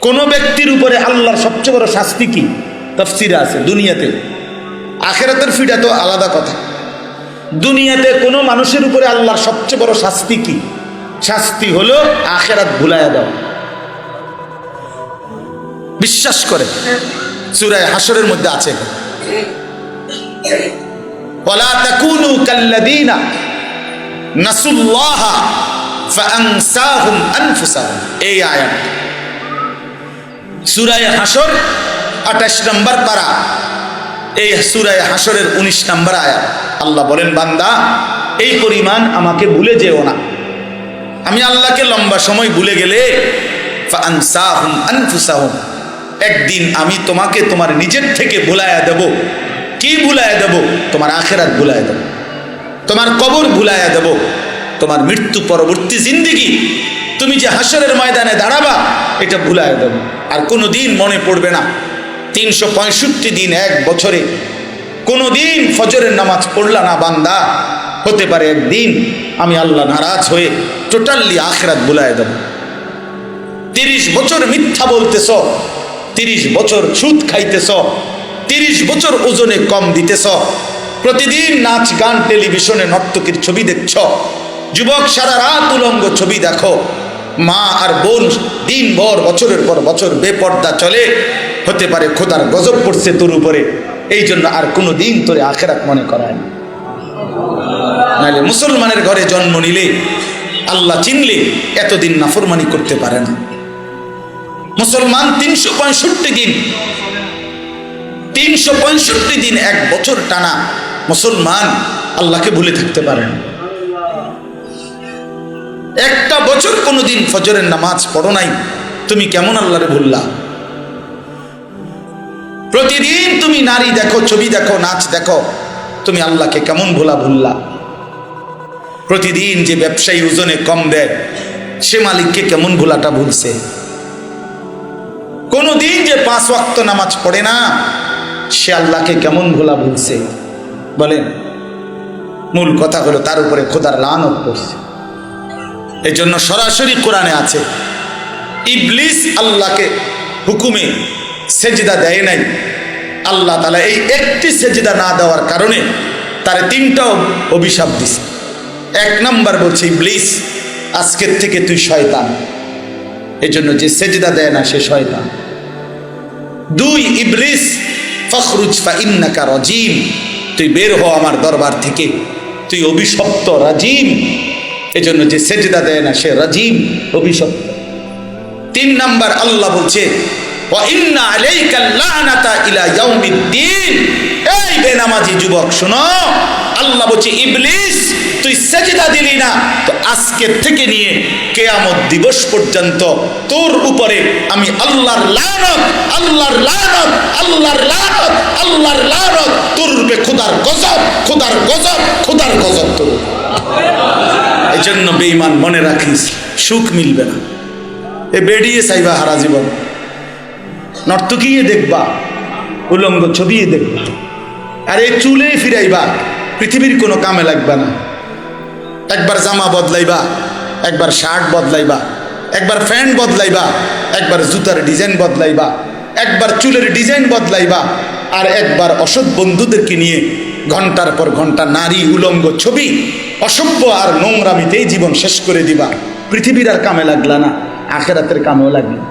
কোনো ব্যক্তির উপরে আল্লাহর সবচেয়ে বড় শাস্তি কি? তফসিরা আছে, দুনিয়াতে। আখেরাতের ফিটা তো আলাদা কথা। দুনিয়াতে কোনো মানুষের উপরে আল্লাহর সবচেয়ে বড় শাস্তি কি? শাস্তি হলো আখেরাত ভুলাইয়া দাও বিশ্বাস করে। সুরায় হাসরের মধ্যে আছে। এই আয়াত। সুরায় হাসর আঠাশ নম্বর পারা। এই সুরায় হাসরের উনিশ নম্বর আয়াত আল্লাহ বলেন, বান্দা, এই পরিমাণ আমাকে ভুলে যেও না। আমি আল্লাহকে লম্বা সময় ভুলে গেলে একদিন আমি তোমাকে তোমার নিজের থেকে ভুলাইয়া দেব। কি ভুলাইয়া দেব? তোমার আখেরাত ভুলাইয়া দেব। তোমার কবর ভুলাইয়া দেব। তোমার মৃত্যু পরবর্তী জিন্দিগি তুমি যে হাসরের ময়দানে দাঁড়াবা, এটা ভুলাইয়া দেব। আর কোনো দিন মনে পড়বে না, তিনশো পঁয়ষট্টি দিন এক বছরে। কোনো দিন ফজরের নামাজ পড়লা না বান্দা, হতে পারে একদিন আমি আল্লাহ নারাজ হয়ে টোটালি আখরাত বুলায় দেব। তিরিশ বছর মিথ্যা বলতেছ, তিরিশ বছর সুদ খাইতেছ, তিরিশ বছর ওজনে কম দিতেছ, প্রতিদিন নাচ গান টেলিভিশনে নর্তকীর ছবি দেখছ, যুবক সারা রাত উলঙ্গ ছবি দেখো মা আর বোন দিন ভর বছরের পর বছর বেপর্দা চলে। হতে পারে খোদার গজব পড়ছে তোর উপরে। এই জন্য আর কোনো দিন তোরে আখেরাত মনে করায় না। নাহলে মুসলমানের ঘরে জন্ম নিলে, আল্লাহ চিনলে এতদিন নাফরমানি করতে পারে না। মুসলমান তিনশো পঁয়ষট্টি দিন, তিনশো পঁয়ষট্টি দিন এক বছর টানা মুসলমান আল্লাহকে ভুলে থাকতে পারে না। একটা বছর কোনোদিন ফজরের নামাজ পড়ো নাই। তুমি কেমন আল্লাহরে ভুললা? প্রতিদিন তুমি নারী দেখো, ছবি দেখো, নাচ দেখো, তুমি আল্লাহকে কেমন ভোলা ভুললা? প্রতিদিন যে ব্যবসায়ী ওজনে কম দেয়, সে মালিককে কেমন ভোলাটা ভুলছে? কোনোদিন যে পাঁচ ওয়াক্ত নামাজ পড়ে না, সে আল্লাহকে কেমন ভোলা ভুলছে? বলেন, মূল কথা হলো তার উপরে খোদার লানত করছে এই জন্য সরাসরি কোরআনে আছে, ইবলিস আল্লাহকে হুকুমে সেজদা দেয় নাই। আল্লাহ তালা এই একটি সেজিদা না দেওয়ার কারণে তার তিনটা অভিশাপ দিছে। এক নাম্বার বলছে, ইবলিস, আজকের থেকে তুই শয়তান। এই জন্য যে সেজদা দেয় না সে শয়তান। দুই, ইবলিস, ফখরুজ ফা ইন্নাকা রজিম। তুই বের হ আমার দরবার থেকে। তুই অভিশপ্ত রাজিম। এই জন্য যে সেজদা দেয় না, সে রাজিম অভিশপ্ত। তিন নাম্বার আল্লাহ বলছে এই যুবক, শোনো, আল্লাহ বলছে তুই দিলি না, তো আজকে থেকে নিয়ে দিবস পর্যন্ত তোর উপরে আমি আল্লাহর আল্লাহর আল্লাহর আল্লাহর তোর রূপে খোদার গজব খোদার গজব খোদার গজব তোর এই জন্য বেঈমান মনে রাখিস, সুখ মিলবে না। এ বেডিয়ে চাইবা হারা জীবন। নর্তকীয়ে দেখবা, উলঙ্গ ছবিয়ে দেখবা। আর এই চুলে ফিরাইবা, পৃথিবীর কোনো কামে লাগবে না। একবার জামা বদলাইবা, একবার শার্ট বদলাইবা, একবার প্যান্ট বদলাইবা, একবার জুতার ডিজাইন বদলাইবা, একবার চুলের ডিজাইন বদলাইবা, আর একবার অসৎ বন্ধুদেরকে নিয়ে ঘণ্টার পর ঘণ্টা নারী উলঙ্গ ছবি, অসভ্য আর নোংরামিতেই জীবন শেষ করে দিবা। পৃথিবীর আর কামে লাগলা না, আখেরাতের কামেও লাগবে। না।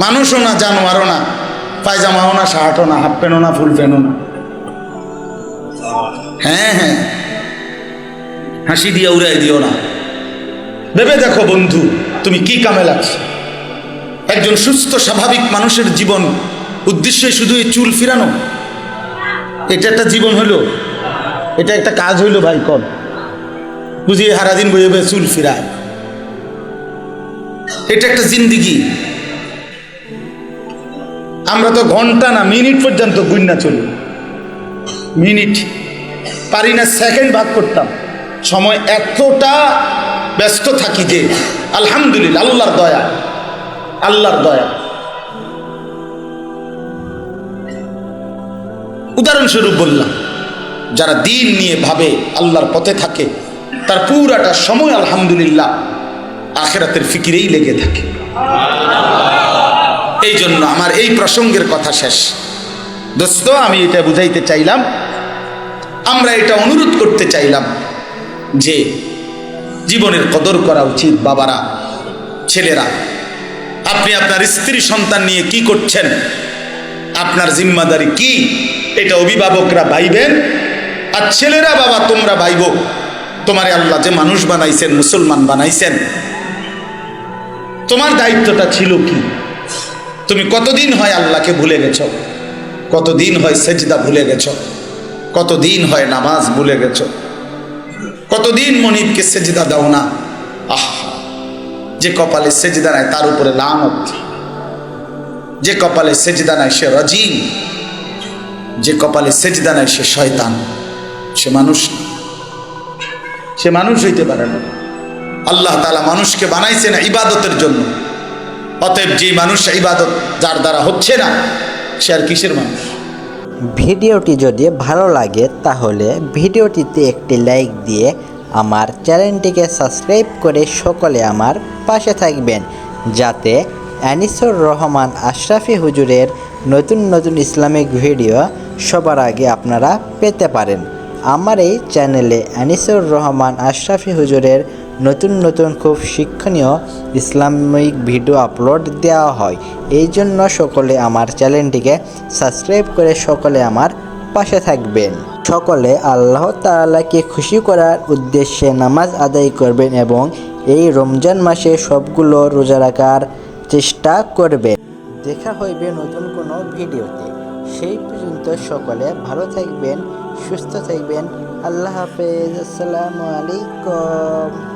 মানুষও না, জানোয়ারও না, পায়জামাও না, শার্টও না, হাফ প্যান্টও না, ফুল প্যান্টও না। হ্যাঁ হ্যাঁ। হাসি দিয়ে উড়াই দিও না। ভেবে দেখো বন্ধু, তুমি কি কামে লাগছো? একজন সুস্থ, স্বাভাবিক মানুষের জীবন, উদ্দেশ্যে শুধু এই চুল ফিরানো? এটা একটা জীবন হলো। এটা একটা কাজ হইল ভাই, কন। বুঝিয়ে হারাদিন বইয়ে বইয়ে চুল ফিরায়। এটা একটা জিন্দিগি। আমরা তো ঘণ্টা না, মিনিট পর্যন্ত গুন্না চলি। মিনিট। পারি না সেকেন্ড ভাগ করতাম। সময় এতটা ব্যস্ত থাকি যে, আলহামদুলিল্লাহ, আল্লাহর দয়া। আল্লাহর দয়া। উদাহরণস্বরূপ বললাম, যারা দিন নিয়ে ভাবে আল্লাহর পথে থাকে, তার পুরাটা সময় আলহামদুলিল্লাহ আখেরাতের ফিকিরেই লেগে থাকে। এই জন্য আমার এই প্রসঙ্গের কথা শেষ। দোস্ত, আমি এটা বুঝাইতে চাইলাম, আমরা এটা অনুরোধ করতে চাইলাম যে জীবনের কদর করা উচিত বাবারা, ছেলেরা। আপনি আপনার স্ত্রী সন্তান নিয়ে কি করছেন? আপনার জিম্মাদারি কি? এটা অভিভাবকরা ভাইবেন আর ছেলেরা বাবা, তোমরা ভাইব, তোমারে আল্লাহ যে মানুষ বানাইছেন, মুসলমান বানাইছেন, তোমার দায়িত্বটা ছিল কি? তুমি কতদিন হয় আল্লাহকে ভুলে গেছ? কতদিন হয় সেজদা ভুলে গেছ? কতদিন হয় নামাজ ভুলে গেছ? কতদিন মনিবকে সেজদা দাও না? আহ, যে কপালে সেজদা নাই, তার উপরে লানত। যে কপালে সেজদা নাই, সে রাজিম। যে কপালে সেজদা নাই সে শয়তান। সে মানুষ। সে মানুষ হইতে পারে না। আল্লাহ তালা মানুষকে বানাইছে না ইবাদতের জন্য। অতএব যে মানুষ ইবাদত যার দ্বারা হচ্ছে না, সে আর কিসের মানুষ? ভিডিওটি যদি ভালো লাগে তাহলে ভিডিওটিতে একটি লাইক দিয়ে আমার চ্যানেলটিকে সাবস্ক্রাইব করে সকলে আমার পাশে থাকবেন, যাতে অ্যানিসুর রহমান আশরাফি হুজুরের নতুন নতুন ইসলামিক ভিডিও সবার আগে আপনারা পেতে পারেন। আমার এই চ্যানেলে অ্যানিসুর রহমান আশরাফি হুজুরের নতুন নতুন খুব শিক্ষণীয় ইসলামিক ভিডিও আপলোড দেওয়া হয়। এই জন্য সকলে আমার চ্যানেলটিকে সাবস্ক্রাইব করে সকলে আমার পাশে থাকবেন। সকলে আল্লাহ তাআলাকে খুশি করার উদ্দেশ্যে নামাজ আদায় করবেন এবং এই রমজান মাসে সবগুলো রোজা রাখার চেষ্টা করবে। দেখা হইবে নতুন কোনো ভিডিওতে। সেই পর্যন্ত সকলে ভালো থাকবেন, সুস্থ থাকবেন। আল্লাহ হাফেজ। আসসালামু আলাইকুম।